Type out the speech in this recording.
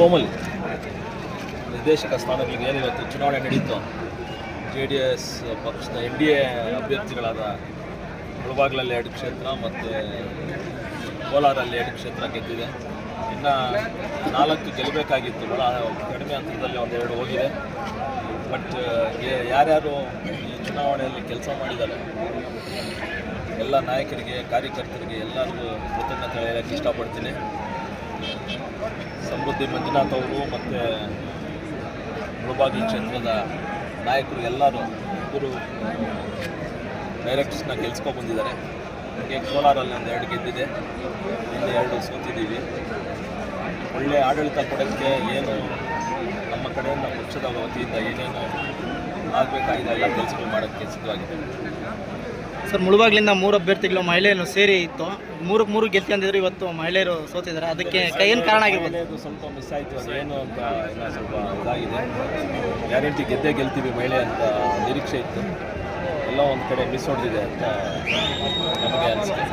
ಕೋಮಲ್. ನಿರ್ದೇಶಕ ಸ್ಥಾನಗಳಿಗೆ ಏನು ಇವತ್ತು? ಚುನಾವಣೆ ನಡೆಯಿತು ಜೆ ಡಿ ಎಸ್ ಪಕ್ಷದ ಎನ್ ಡಿ ಎ ಅಭ್ಯರ್ಥಿಗಳಾದ ಮುಳಬಾಗ್ಲಲ್ಲಿ ಎರಡು ಕ್ಷೇತ್ರ ಮತ್ತು ಕೋಲಾರಲ್ಲಿ ಎರಡು ಕ್ಷೇತ್ರ ಗೆದ್ದಿದೆ. ಇನ್ನು ನಾಲ್ಕು ಗೆಲ್ಲಬೇಕಾಗಿತ್ತು ಭಾಳ ಕಡಿಮೆ ಹಂತದಲ್ಲಿ ಒಂದೆರಡು ಹೋಗಿದೆ. ಬಟ್ ಯಾರ್ಯಾರು ಈ ಚುನಾವಣೆಯಲ್ಲಿ ಕೆಲಸ ಮಾಡಿದ್ದಾರೆ, ಎಲ್ಲ ನಾಯಕರಿಗೆ, ಕಾರ್ಯಕರ್ತರಿಗೆ ಎಲ್ಲರಿಗೂ ಕೃತಜ್ಞತೆ ಹೇಳಕ್ಕೆ ಇಷ್ಟಪಡ್ತೀನಿ. ಸಮೃದ್ಧಿ ಮಂಜುನಾಥ್ ಅವರು ಮತ್ತು ಮುಳಬಾಗಿ ಕ್ಷೇತ್ರದ ನಾಯಕರು ಎಲ್ಲರೂ ಇಬ್ಬರು ಡೈರೆಕ್ಟರ್ಸ್ನ ಗೆಲ್ಸ್ಕೊ ಬಂದಿದ್ದಾರೆ. ಹಾಗೆ ಕೋಲಾರಲ್ಲಿ ಒಂದು ಎರಡು ಗೆದ್ದಿದೆ. ಇಲ್ಲಿ ಎರಡು ಸೋತಿದ್ದೀವಿ. ಒಳ್ಳೆ ಆಡಳಿತ ಕೊಡೋಕ್ಕೆ ಏನು ನಮ್ಮ ಕಡೆಯಿಂದ ಪಕ್ಷದ ವತಿಯಿಂದ ಏನೇನು ಆಗಬೇಕಾಗಿದೆ ಎಲ್ಲ ಕೆಲಸಗಳು ಮಾಡೋಕ್ಕೆ ಸಿದ್ಧವಾಗಿದೆ. ಸರ್ ಮುಳುವಾಗ್ಲಿಂದ ಮೂರು ಅಭ್ಯರ್ಥಿಗಳು ಮಹಿಳೆಯರು ಸೇರಿ ಇತ್ತು. ಮೂರಕ್ಕೆ ಮೂರು ಗೆಲ್ಕೊಂಡಿದ್ರು ಇವತ್ತು ಮಹಿಳೆಯರು ಸೋತಿದ್ದಾರೆ. ಅದಕ್ಕೆ ಏನು ಕಾರಣ ಆಗಿರ್ಬೋದು? ಸ್ವಲ್ಪ ಮಿಸ್ ಆಯಿತು. ಏನು ಅಂತ ಸ್ವಲ್ಪ ಇದಾಗಿದೆ. ಗ್ಯಾರಂಟಿ ಗೆದ್ದೇ ಗೆಲ್ತೀವಿ ಮಹಿಳೆ ಅಂತ ನಿರೀಕ್ಷೆ ಇತ್ತು. ಎಲ್ಲ ಒಂದು ಕಡೆ ಮಿಸ್ ಹೊಡೆದಿದೆ ಅಂತ ನಮಗೆ ಅನಿಸಿಕೆ